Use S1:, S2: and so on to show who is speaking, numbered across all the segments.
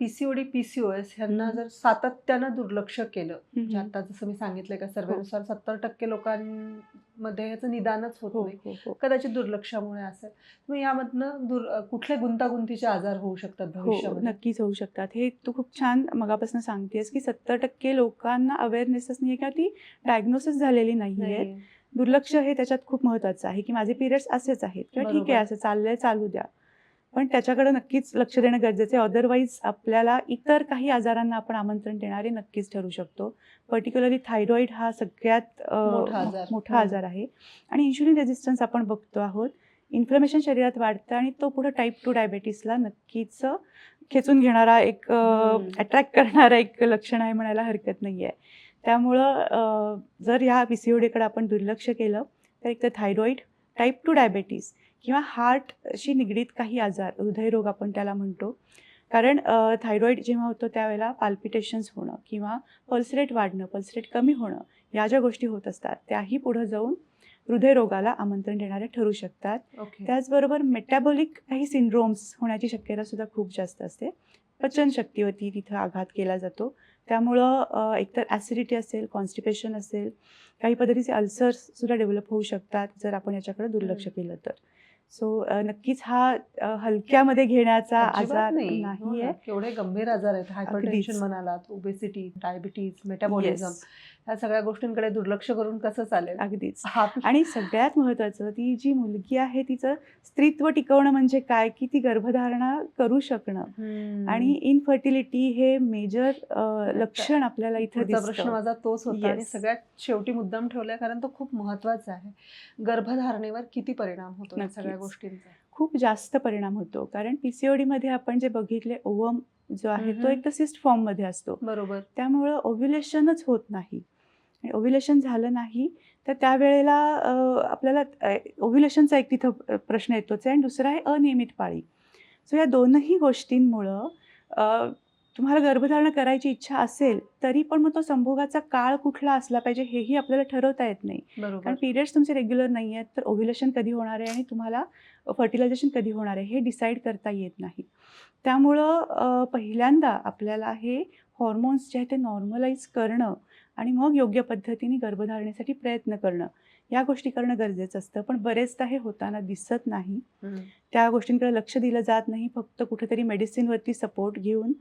S1: PCOD PCOS ह्यांना. जर सातत्यानं दुर्लक्ष केलं म्हणजे. आता जसं मी सांगितलंय का सर्वेनुसार सत्तर टक्के लोकांमध्ये याचं निदानच होत
S2: हो
S1: नाही.
S2: हो हो.
S1: कदाचित दुर्लक्षामुळे असेल. मग यामधनं दुर कुठले गुंतागुंतीचे आजार होऊ शकतात
S2: हो
S1: भविष्यामध्ये?
S2: नक्कीच होऊ शकतात. हे तू खूप छान मगापासून सांगतेस की सत्तर टक्के लोकांना अवेअरनेसच नाही किंवा ती डायग्नोसिस झालेली नाही आहे. दुर्लक्ष हे त्याच्यात खूप महत्वाचं आहे की माझे पिरियड्स असेच आहेत. किंवा ठीक. आहे असं चाललंय चालू द्या. पण त्याच्याकडे नक्कीच लक्ष देणं गरजेचं आहे. अदरवाईज आपल्याला इतर काही आजारांना आपण आमंत्रण देणारे नक्कीच ठरू शकतो. पर्टिक्युलरली थायरॉइड हा सगळ्यात
S1: मोठा आजार.
S2: आहे. आणि इन्शुलिन रेजिस्टन्स आपण बघतो आहोत. इन्फ्लमेशन शरीरात वाढतं आणि तो पुढे टाईप टू डायबेटीसला नक्कीच खेचून घेणारा एक. अट्रॅक्ट करणारा एक लक्षण आहे म्हणायला हरकत नाही आहे त्यामुळं जर ह्या पी सी ओडीकडे आपण दुर्लक्ष केलं तर एक तर थायरॉईड टाईप टू डायबेटीस किंवा हार्टशी निगडीत काही आजार हृदयरोग आपण त्याला म्हणतो. कारण थायरॉईड जेव्हा होतं त्यावेळेला पाल्पिटेशन्स होणं किंवा पल्स रेट वाढणं पल्स रेट कमी होणं या ज्या गोष्टी होत असतात त्याही पुढं जाऊन हृदयरोगाला आमंत्रण देणाऱ्या ठरू शकतात.
S1: ओके.
S2: त्याचबरोबर मेटॅबॉलिक काही सिंड्रोम्स होण्याची शक्यता सुद्धा खूप जास्त असते. पचनशक्तीवरती तिथं आघात केला जातो. त्यामुळं एकतर ॲसिडिटी असेल कॉन्स्टिपेशन असेल काही पद्धतीचे अल्सर्स सुद्धा डेव्हलप होऊ शकतात जर आपण याच्याकडे दुर्लक्ष केलं तर. सो नक्कीच हा हलक्यामध्ये घेण्याचा आजार
S1: नाही. हो.
S2: आहे.
S1: केवढे गंभीर आजार आहेत. हायपरटेन्शन. म्हणालात ओबेसिटी डायबिटीज मेटाबॉलिझम ह्या सगळ्या गोष्टींकडे दुर्लक्ष करून कसं चालेल?
S2: अगदीच.
S1: हा
S2: आणि सगळ्यात महत्त्वाचं ती जी मुलगी आहे तिचं स्त्रीत्व टिकवणं म्हणजे काय? की ती गर्भधारणा करू शकणं. आणि इनफर्टिलिटी हे मेजर लक्षण आपल्याला इथं
S1: प्रश्न माझा तोच होता आणि. सगळ्यात शेवटी मुद्दाम ठेवलाय कारण तो खूप महत्त्वाचा आहे. गर्भधारणेवर किती परिणाम होतो सगळ्या. गोष्टींचा.
S2: खूप जास्त परिणाम होतो. कारण पीसीओडी मध्ये आपण जे बघितले ओवम जो आहे तो. एक तर सिस्ट फॉर्ममध्ये असतो.
S1: बरोबर.
S2: त्यामुळं ओव्ह्युलेशनच होत नाही. आणि ओव्ह्युलेशन झालं नाही तर त्यावेळेला आपल्याला ओव्ह्युलेशनचा एक तिथं प्रश्न येतोच आहे. आणि दुसरा आहे अनियमित पाळी. सो या दोनही गोष्टींमुळं तुम्हाला गर्भधारणा करायची इच्छा असेल तरी पण मग तो संभोगाचा काळ कुठला असला पाहिजे हेही आपल्याला ठरवता येत नाही. कारण पिरियड्स तुमचे रेग्युलर नाही आहेत तर ओव्ह्युलेशन कधी होणार आहे आणि तुम्हाला फर्टिलायझेशन कधी होणार आहे हे डिसाईड करता येत नाही. त्यामुळं पहिल्यांदा आपल्याला हे हॉर्मोन्स जे आहे ते नॉर्मलाइज करणं आणि मग योग्य पद्धतीने गर्भधारणेसाठी प्रयत्न करणं. या गोष्टी करणं गरजेचं असतं. पण बरेचदा हे होताना दिसत नाही. त्या गोष्टींकडे लक्ष दिलं जात नाही. फक्त कुठेतरी मेडिसिनवरती सपोर्ट घेऊन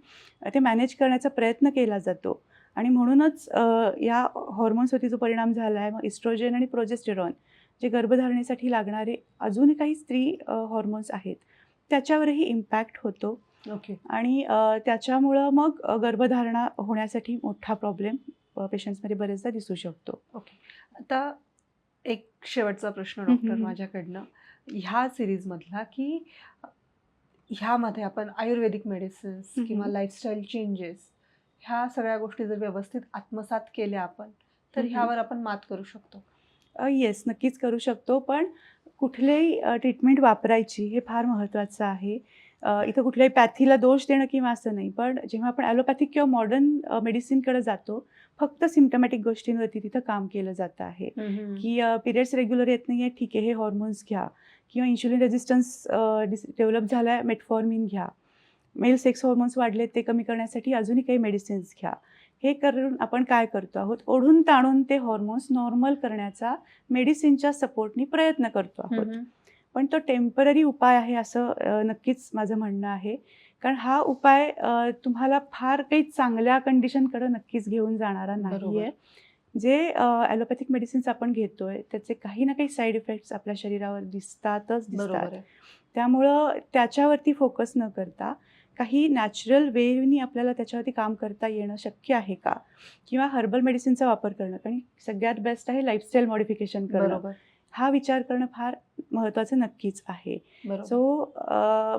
S2: ते मॅनेज करण्याचा प्रयत्न केला जातो. आणि म्हणूनच या हॉर्मोन्सवरती जो परिणाम झाला आहे मग इस्ट्रोजन आणि प्रोजेस्टेरॉन जे गर्भधारणेसाठी लागणारे अजूनही काही स्त्री हॉर्मोन्स आहेत त्याच्यावरही इम्पॅक्ट होतो.
S1: ओके.
S2: आणि अ, त्याच्यामुळं मग गर्भधारणा होण्यासाठी मोठा प्रॉब्लेम पेशंट्समध्ये बरेचदा दिसू शकतो.
S1: आता एक शेवटचा प्रश्न डॉक्टर. माझ्याकडनं ह्या सिरीज मधला की ह्यामध्ये आपण आयुर्वेदिक मेडिसिन्स. किंवा लाईफस्टाईल चेंजेस ह्या सगळ्या गोष्टी जर व्यवस्थित आत्मसात केल्या आपण तर. ह्यावर आपण मात करू शकतो
S2: येस नक्कीच करू शकतो पण कुठल्याही ट्रीटमेंट वापरायची हे फार महत्त्वाचं आहे इथं कुठल्याही पॅथीला दोष देणं किंवा असं नाही. पण जेव्हा आपण ॲलोपॅथिक किंवा मॉडर्न मेडिसिनकडे जातो फक्त सिम्टमॅटिक गोष्टींवरती तिथं काम केलं जातं आहे. की पिरियड्स रेग्युलर येत नाही आहे ठीक आहे हे हॉर्मोन्स घ्या. किंवा इन्शुलिन रेजिस्टन्स डेव्हलप झाला आहे मेटफॉर्मिन घ्या. मेल सेक्स हॉर्मोन्स वाढले ते कमी करण्यासाठी अजूनही काही मेडिसिन्स घ्या. हे करून आपण काय करतो आहोत? ओढून ताणून ते हॉर्मोन्स नॉर्मल करण्याचा मेडिसिनच्या सपोर्टनी प्रयत्न करतो आहोत. पण तो टेंपररी उपाय आहे असं नक्कीच माझं म्हणणं आहे. कारण हा उपाय तुम्हाला फार काही चांगल्या कंडिशनकडे नक्कीच घेऊन जाणारा नाही. आहे जे ॲलोपॅथिक मेडिसिन्स आपण घेतोय त्याचे काही ना काही साईड इफेक्ट्स आपल्या शरीरावर दिसतातच दिसतात. त्यामुळं त्याच्यावरती फोकस न करता काही नॅचरल वेनी आपल्याला त्याच्यावरती काम करता येणं शक्य आहे का? किंवा हर्बल मेडिसिनचा वापर करणं. कारण सगळ्यात बेस्ट आहे लाईफस्टाईल मॉडिफिकेशन करणं. हा विचार करणं फार महत्त्वाचं नक्कीच आहे. सो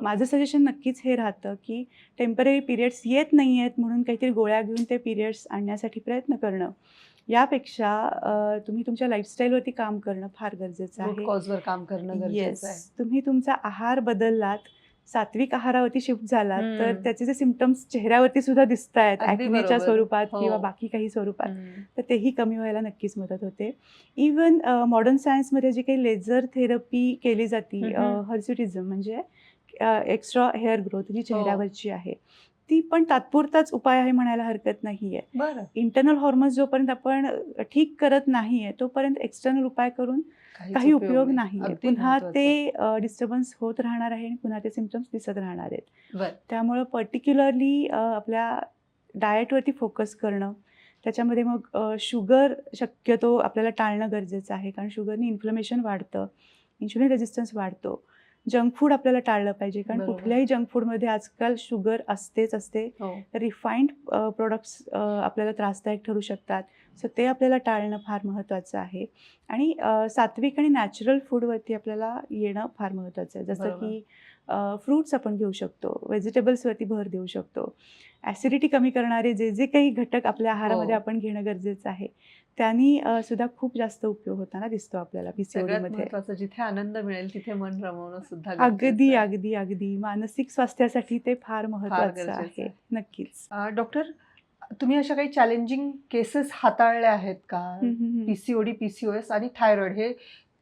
S2: माझं सजेशन नक्कीच हे राहतं की टेंपररी पिरियड्स येत नाही आहेत म्हणून काहीतरी गोळ्या घेऊन ते पिरियड्स आणण्यासाठी प्रयत्न करणं. यापेक्षा तुम्ही तुमच्या लाईफस्टाईलवरती काम करणं फार गरजेचं आहे.
S1: कॉजवर काम करणं गरजेचं आहे.
S2: येस तुम्ही तुमचा आहार बदललात सात्विक आहारावरती शिफ्ट झालात तर. त्याचे जे सिमटम्स चेहऱ्यावरती सुद्धा दिसत आहेत
S1: बरोबर.
S2: स्वरूपात
S1: हो.
S2: किंवा बाकी काही स्वरूपात. तर तेही कमी व्हायला नक्कीच मदत होते इवन मॉडर्न सायन्समध्ये जी काही लेझर थेरपी केली जाते. हर्स्युटिझम म्हणजे एक्स्ट्रा हेअर ग्रोथ जी चेहऱ्यावरची आहे ती पण तात्पुरताच उपाय आहे म्हणायला हरकत नाही आहे
S1: बरं
S2: इंटरनल हॉर्मोन्स जोपर्यंत आपण ठीक करत नाही आहे तोपर्यंत एक्सटर्नल उपाय करून काही उपयोग नाही. पुन्हा. ते डिस्टर्बन्स होत राहणार आहे आणि पुन्हा ते सिमटम्स दिसत राहणार आहेत. त्यामुळं पर्टिक्युलरली आपल्या डाएटवरती फोकस करणं त्याच्यामध्ये मग शुगर शक्यतो आपल्याला टाळणं गरजेचं आहे. कारण शुगरनी इन्फ्लमेशन वाढतं इन्शुलिन रेजिस्टन्स वाढतो. जंक फूड आपल्याला टाळलं पाहिजे. कारण. कुठल्याही जंक फूडमध्ये आजकाल शुगर असतेच असते.
S1: हो.
S2: रिफाईंड प्रोडक्ट्स आपल्याला त्रासदायक ठरू शकतात. सो ते आपल्याला टाळणं फार महत्त्वाचं आहे. आणि सात्विक आणि नॅचरल फूडवरती आपल्याला येणं फार महत्त्वाचं आहे. जसं. की फ्रूट्स आपण घेऊ शकतो. व्हेजिटेबल्सवरती भर देऊ शकतो. ॲसिडिटी कमी करणारे जे जे काही घटक आपल्या आहारामध्ये
S1: हो.
S2: आपण घेणं गरजेचं आहे. त्यांनी सुद्धा खूप जास्त उपयोग होताना दिसतो आपल्याला पी
S1: सगळ्यात
S2: मध्ये.
S1: महत्वाचं जिथे आनंद मिळेल तिथे मन रमवणं सुद्धा
S2: अगदी. अगदी अगदी. मानसिक स्वास्थ्यासाठी ते फार महत्त्वाचं
S1: गरजेचं
S2: आहे. नक्कीच.
S1: डॉक्टर तुम्ही अशा काही चॅलेंजिंग केसेस हाताळल्या आहेत का. पीसीओडी पीसीओएस आणि थायरॉइड हे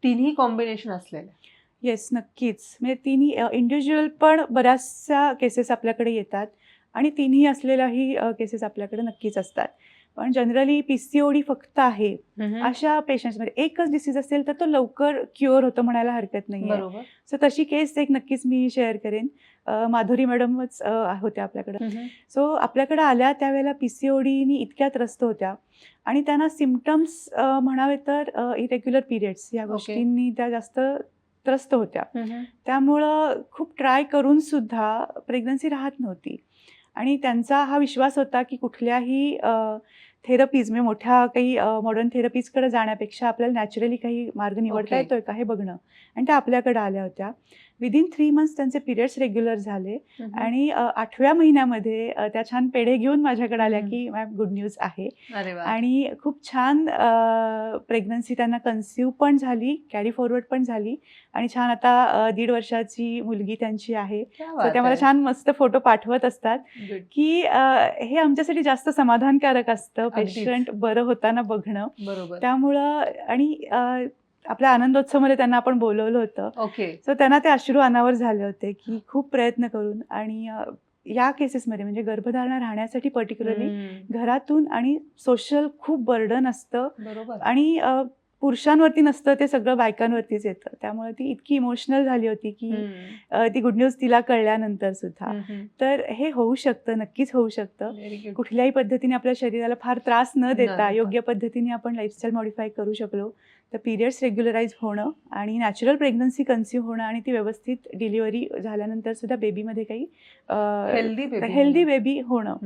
S1: तिन्ही कॉम्बिनेशन असलेले
S2: येस नक्कीच. म्हणजे तिन्ही इंडिव्हिज्युअल पण बऱ्याचशा केसेस आपल्याकडे येतात आणि तिन्ही असलेल्याही केसेस आपल्याकडे नक्कीच असतात. पण generally P C O D फक्त आहे. अशा पेशंट्समध्ये एकच डिसीज असेल तर तो लवकर क्युअर होतो म्हणायला हरकत नाही सो तशी केस एक नक्कीच मी शेअर करेन. माधुरी मॅडमच होत्या आपल्याकडे. सो आपल्याकडे आल्या त्यावेळेला पी सी ओ डीनी इतक्या त्रस्त होत्या. आणि त्यांना सिमटम्स म्हणावे तर इरेग्युलर पिरियड्स या. गोष्टींनी त्या जास्त त्रस्त होत्या. त्यामुळं खूप ट्राय करून सुद्धा प्रेग्नन्सी राहत नव्हती. आणि त्यांचा हा विश्वास होता की कुठल्याही थेरपीज म्हणजे मोठ्या काही मॉडर्न थेरपीजकडे जाण्यापेक्षा आपल्याला नॅचरली काही मार्ग निवडता. येतोय का हे बघणं आणि त्या आपल्याकडे आल्या होत्या विदिन थ्री मंथ्स त्यांचे पिरियड्स रेग्युलर झाले. आणि आठव्या महिन्यामध्ये त्या छान पेढे घेऊन माझ्याकडे आल्या. की मॅम गुड न्यूज आहे आणि खूप छान प्रेग्नन्सी त्यांना कन्सिव्ह पण झाली कॅरी फॉरवर्ड पण झाली आणि छान आता दीड वर्षाची मुलगी त्यांची आहे त्या मला. छान मस्त फोटो पाठवत असतात. की हे आमच्यासाठी जास्त समाधानकारक असतं. पेशंट बरं होताना बघणं
S1: बरोबर
S2: त्यामुळं आणि आपल्या आनंदोत्सवमध्ये त्यांना आपण बोलवलं होतं.
S1: ओके.
S2: सो त्यांना ते अश्रू अनावर झाले होते की खूप प्रयत्न करून आणि या केसेसमध्ये म्हणजे गर्भधारणा राहण्यासाठी पर्टिक्युलरली. घरातून आणि सोशल खूप बर्डन असतं.
S1: बरोबर.
S2: आणि पुरुषांवरती नसतं ते सगळं बायकांवरतीच येतं. त्यामुळे ती इतकी इमोशनल झाली होती की ती गुड न्यूज तिला कळल्यानंतर सुद्धा. तर हे होऊ शकतं नक्कीच होऊ शकतं. कुठल्याही पद्धतीने आपल्या शरीराला फार त्रास न देता
S1: देता.
S2: योग्य पद्धतीने आपण लाईफस्टाईल मॉडिफाय करू शकलो. तर पिरियड्स रेग्युलराईज होणं आणि नॅचरल प्रेग्नन्सी कन्सिव्ह होणं आणि ती व्यवस्थित डिलिव्हरी झाल्यानंतर सुद्धा बेबीमध्ये काही
S1: हेल्दी बेबी
S2: हेल्दी बेबी होणं.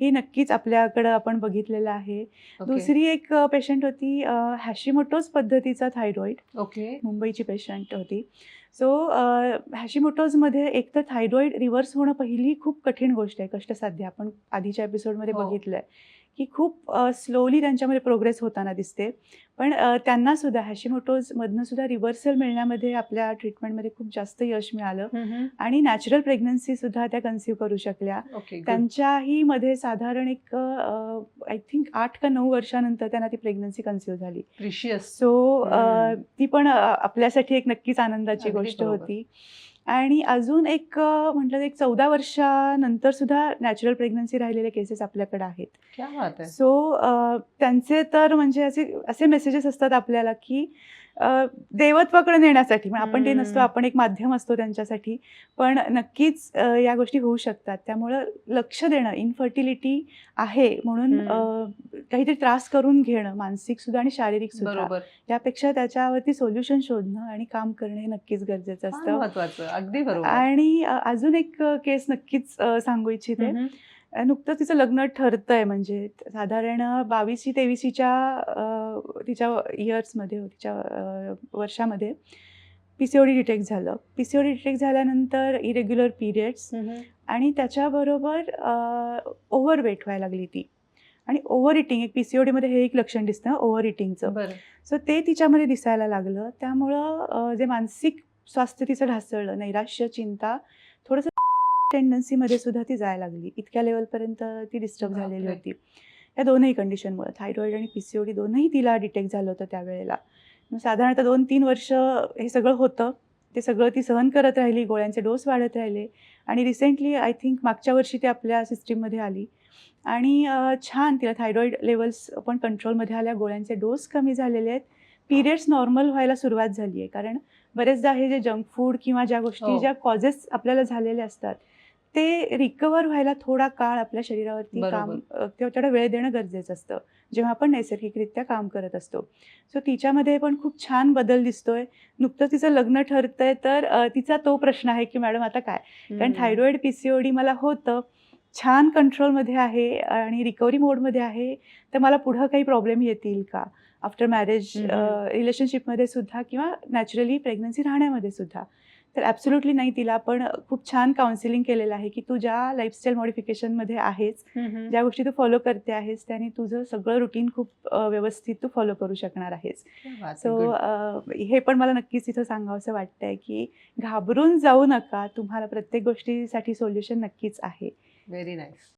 S2: हे नक्कीच आपल्याकडं आपण बघितलेलं आहे. दुसरी एक पेशंट होती हॅशिमोटोज पद्धतीचा थायरॉइड
S1: ओके
S2: मुंबईची पेशंट होती. सो हॅशिमोटोजमध्ये एक तर थायरॉइड रिव्हर्स होणं पहिली खूप कठीण गोष्ट आहे कष्टसाध्य. आपण आधीच्या एपिसोडमध्ये
S1: हो.
S2: बघितलं आहे की खूप स्लोली त्यांच्यामध्ये प्रोग्रेस होताना दिसते पण अ, त्यांना सुद्धा हॅशिमोटोजमधनं सुद्धा रिव्हर्सल मिळण्यामध्ये आपल्या ट्रीटमेंटमध्ये खूप जास्त यश मिळालं. आणि नॅचरल प्रेग्नन्सी सुद्धा त्या कन्सिव्ह करू शकल्या. त्यांच्याही मध्ये साधारण एक आय थिंक आठ का नऊ वर्षानंतर त्यांना ती प्रेग्नन्सी कन्सिव्ह झाली. सो. ती पण आपल्यासाठी एक नक्कीच आनंदाची गोष्ट. होती आणि अजून एक म्हटलं तर एक चौदा वर्षानंतर सुद्धा नॅचरल प्रेग्नन्सी राहिलेले केसेस आपल्याकडे आहेत. सो त्यांचे तर म्हणजे असे असे मेसेजेस असतात आपल्याला की देवत्वाकडे नेण्यासाठी म्हणजे आपण ते नसतो. आपण एक माध्यम असतो त्यांच्यासाठी पण नक्कीच या गोष्टी होऊ शकतात. त्यामुळं लक्ष देणं इनफर्टिलिटी आहे म्हणून काहीतरी त्रास करून घेणं मानसिक सुद्धा आणि शारीरिक सुद्धा यापेक्षा त्याच्यावरती सोल्युशन शोधणं आणि काम करणे नक्कीच गरजेचं असतं.
S1: महत्वाचं अगदी बरोबर.
S2: आणि अजून एक केस नक्कीच सांगू इच्छिते. नुकतंच तिचं लग्न ठरतंय. म्हणजे साधारण बावीसशी तेवीसीच्या तिच्या इयर्समध्ये तिच्या वर्षामध्ये P C O D detect झालं. P C O D detect झाल्यानंतर इरेग्युलर पिरियड्स. आणि त्याच्याबरोबर ओव्हर वेट व्हायला लागली ती. आणि ओव्हर इटिंग एक पी सी ओ डीमध्ये हे एक लक्षण दिसतं ओव्हर इटिंगचं सो ते तिच्यामध्ये दिसायला लागलं. त्यामुळं जे मानसिक स्वास्थ्य तिचं ढासळलं नैराश्य चिंता टेंडन्सीमध्ये सुद्धा ती जायला लागली. इतक्या लेवलपर्यंत ती डिस्टर्ब झालेली. होती. या दोनही कंडिशनमुळे थायरॉइड आणि पी सी ओ डी दोनही तिला डिटेक्ट झालं होतं त्यावेळेला. साधारणतः दोन तीन वर्ष हे सगळं होतं. ते सगळं ती सहन करत राहिली गोळ्यांचे डोस वाढत राहिले. आणि रिसेंटली आय थिंक मागच्या वर्षी ते आपल्या सिस्टीममध्ये आली. आणि छान तिला थायरॉईड लेवल्स पण कंट्रोलमध्ये आल्या. गोळ्यांचे डोस कमी झालेले आहेत. पिरियड्स नॉर्मल व्हायला सुरुवात झाली आहे कारण बरेचदा हे जे जंक फूड किंवा ज्या गोष्टी
S1: हो.
S2: ज्या कॉजेस आपल्याला झालेले असतात ते रिकवर व्हायला थोडा काळ आपल्या शरीरावरती काम तेव्हा तेवढा वेळ देणं गरजेचं असतं. जेव्हा आपण नैसर्गिकरित्या काम करत असतो. सो तिच्यामध्ये पण खूप छान बदल दिसतोय. नुकतंच तिचं लग्न ठरतंय तर तिचा तो प्रश्न आहे की मॅडम आता काय? कारण
S1: हम्म.
S2: Thyroid P C O D मला होतं. छान कंट्रोलमध्ये आहे आणि रिकव्हरी मोडमध्ये आहे. तर मला पुढं काही प्रॉब्लेम येतील का? After marriage. रिलेशनशिपमध्ये सुद्धा किंवा नॅचरली प्रेग्नन्सी राहण्यामध्ये सुद्धा. तर ॲब्सोल्युटली नाही तिला आपण खूप छान काउन्सिलिंग केलेलं आहे की तू ज्या लाईफस्टाईल मॉडिफिकेशनमध्ये आहेस. ज्या गोष्टी तू फॉलो करते आहेस त्याने तुझं सगळं रुटीन खूप व्यवस्थित तू फॉलो करू शकणार आहेस सो. हे पण मला नक्कीच इथं सांगावंसं वाटतंय की घाबरून जाऊ नका तुम्हाला प्रत्येक गोष्टीसाठी सोल्युशन नक्कीच आहे
S1: व्हेरी नाईस